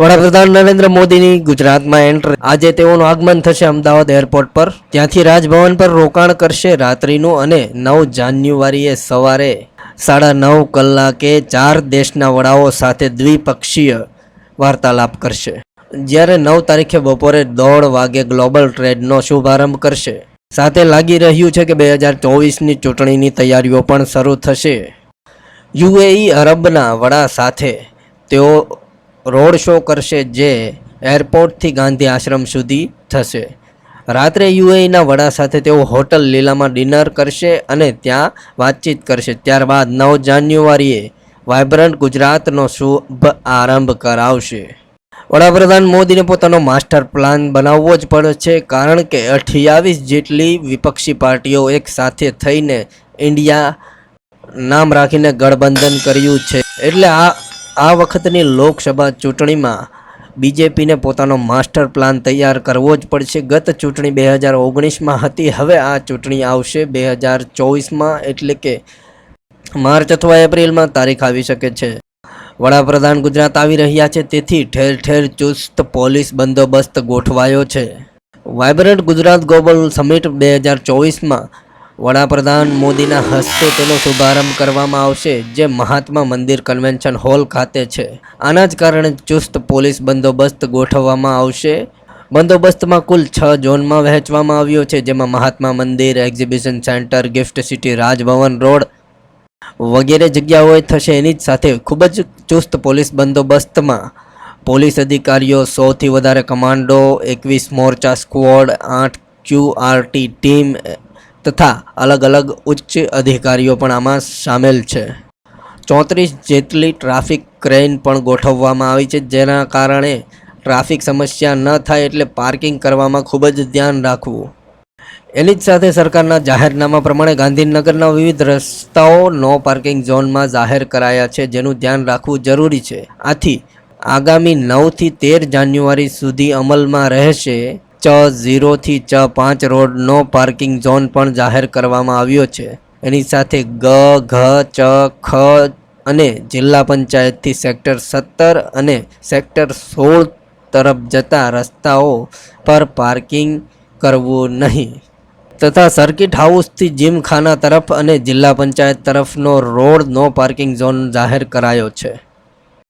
વડાપ્રધાન નરેન્દ્ર મોદીની ગુજરાતમાં એન્ટ્રી. આજે તેઓનું આગમન થશે અમદાવાદ એરપોર્ટ પર. ત્યાંથી રાજભવન પર રોકાણ કરશે રાત્રિનું અને નવ જાન્યુઆરીએ સવારે સાડા નવ કલાકે ચાર દેશના વડાઓ સાથે દ્વિપક્ષીય વાર્તાલાપ કરશે. જ્યારે નવ તારીખે બપોરે દોઢ વાગે ગ્લોબલ ટ્રેડનો શુભારંભ કરશે. સાથે લાગી રહ્યું છે કે બે હજાર ચોવીસની ચૂંટણીની તૈયારીઓ પણ શરૂ થશે. યુએઈ અરબના વડા સાથે તેઓ રોડ શો કરશે જે એરપોર્ટથી ગાંધી આશ્રમ સુધી થશે. રાત્રે યુએઈના વડા સાથે તેઓ હોટલ લીલામાં ડિનર કરશે અને ત્યાં વાતચીત કરશે. ત્યારબાદ નવ જાન્યુઆરીએ વાઇબ્રન્ટ ગુજરાતનો શુભ આરંભ કરાવશે. વડાપ્રધાન મોદીને પોતાનો માસ્ટર પ્લાન બનાવવો જ પડે છે, કારણ કે અઠ્યાવીસ જેટલી વિપક્ષી પાર્ટીઓ એક સાથે થઈને ઇન્ડિયા નામ રાખીને ગઠબંધન કર્યું છે. એટલે આ આ વખતની લોકસભા ચૂંટણીમાં બીજેપીને પોતાનો માસ્ટર પ્લાન તૈયાર કરવો જ પડશે. ગત ચૂંટણી બે હજાર ઓગણીસમાં હતી. હવે આ ચૂંટણી આવશે બે હજાર ચોવીસમાં એટલે કે માર્ચ અથવા એપ્રિલમાં તારીખ આવી શકે છે. વડાપ્રધાન ગુજરાત આવી રહ્યા છે. તેથી ઠેર ઠેર ચુસ્ત પોલીસ બંદોબસ્ત ગોઠવાયો છે. વાઇબ્રન્ટ ગુજરાત ગ્લોબલ સમિટ બે હજાર ચોવીસમાં વડાપ્રધાન મોદીના હસ્તે તેનો શુભારંભ કરવામાં આવશે, જે મહાત્મા મંદિર કન્વેન્શન હોલ ખાતે છે. આના જ કારણે ચુસ્ત પોલીસ બંદોબસ્ત ગોઠવવામાં આવશે. બંદોબસ્તમાં કુલ છ ઝોનમાં વહેંચવામાં આવ્યો છે, જેમાં Mahatma Mandir, exhibition centre, GIFT City, Raj Bhavan, road વગેરે જગ્યાઓએ થશે. એની જ સાથે ખૂબ જ ચુસ્ત પોલીસ બંદોબસ્તમાં પોલીસ અધિકારીઓ, સૌથી વધારે કમાન્ડો, એકવીસ મોરચા સ્ક્વોડ, આઠ ક્યુઆરટી ટીમ તથા અલગ અલગ ઉચ્ચ અધિકારીઓ પણ આમાં સામેલ છે. ચોત્રીસ જેટલી ટ્રાફિક ક્રેન પણ ગોઠવવામાં આવી છે, જેના કારણે ટ્રાફિક સમસ્યા ન થાય એટલે પાર્કિંગ કરવામાં ખૂબ જ ધ્યાન રાખવું. એની જ સાથે સરકારના જાહેરનામા પ્રમાણે ગાંધીનગરના વિવિધ રસ્તાઓ નો પાર્કિંગ ઝોનમાં જાહેર કરાયા છે, જેનું ધ્યાન રાખવું જરૂરી છે. આથી આગામી નવથી તેર જાન્યુઆરી સુધી અમલમાં રહેશે ચ ઝીરોથી ચ પાંચ રોડ નો પાર્કિંગ ઝોન પણ જાહેર કરવામાં આવ્યો છે. એની સાથે ગ, ઘ, ચ, ખ અને જિલ્લા પંચાયતથી સેક્ટર સત્તર અને સેક્ટર સોળ તરફ જતા રસ્તાઓ પર પાર્કિંગ કરવું નહીં. તથા સર્કિટ હાઉસથી જીમખાના તરફ અને જિલ્લા પંચાયત તરફનો રોડ નો પાર્કિંગ ઝોન જાહેર કરાયો છે.